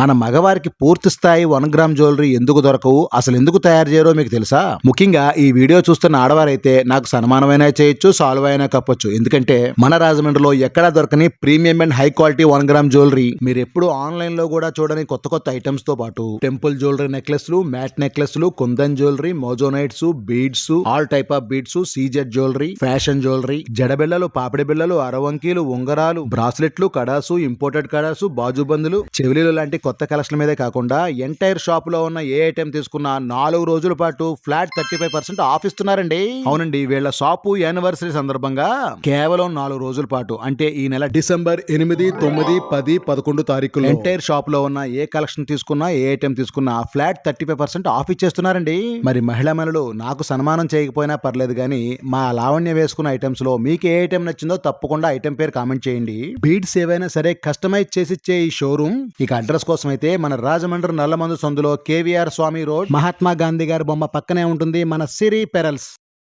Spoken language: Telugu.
మన మగవారికి పూర్తి స్థాయి వన్ గ్రామ్ జ్యువెలరీ ఎందుకు దొరకవు? అసలు ఎందుకు తయారు చేయరో మీకు తెలుసా? ముఖ్యంగా ఈ వీడియో చూస్తున్న ఆడవారైతే నాకు సన్మానమైనా చేయొచ్చు సాల్వ్ అయినా కప్పొచ్చు. ఎందుకంటే మన రాజమండ్రిలో ఎక్కడా దొరకని premium and high quality one gram jewellery మీరు ఎప్పుడు ఆన్లైన్లో కూడా చూడని కొత్త కొత్త ఐటమ్స్తో పాటు టెంపుల్ జ్యువెలరీ నెక్లెస్లు మ్యాట్ నెక్లెస్లు kundan jewellery Mojo Nights beads all type of beads CZ jewellery fashion jewellery జడబిళ్ళలు పాపిడి బిళ్ళలు అరవంకీలు ఉంగరాలు బ్రాస్లెట్లు కడాసు ఇంపోర్టెడ్ కడాసు బాజుబందులు చెవిలీలు లాంటి కొత్త కలెక్షన్ మీదే కాకుండా ఎంటైర్ షాప్లో ఉన్న ఏ ఐటెం తీసుకున్నా నాలుగు రోజుల పాటు flat thirty five percent off ఇస్తున్నారండి. అవునండి వీళ్ళ షాపు యానివర్సరీ సందర్భంగా కేవలం నాలుగు రోజుల పాటు అంటే ఈ నెల డిసెంబర్ ఎనిమిది తొమ్మిది పది పదకొండు తారీఖులు ఎంటైర్ షాప్లో ఉన్న ఏ కలెక్షన్ తీసుకున్నా ఏ ఐటెం తీసుకున్నా flat thirty five percent off ఇచ్చేస్తున్నారండి. మరి మహిళా మనులు నాకు సన్మానం చేయకపోయినా పర్లేదు కానీ మా లావణ్య వేసుకున్న ఐటమ్స్లో మీకు ఏ ఐటెం నచ్చిందో తప్పకుండా ఐటెం పేరు కామెంట్ చేయండి. బీడ్స్ ఏవైనా సరే కస్టమైజ్ చేసి ఇచ్చే ఈ షోరూమ్ ఇక అడ్రస్ కోసం అయితే మన రాజమండ్రి నల్లమందు సందులో కేవీఆర్ స్వామి రోడ్ మహాత్మా గాంధీ గారి బొమ్మ పక్కనే ఉంటుంది మన సిరి పెరల్స్.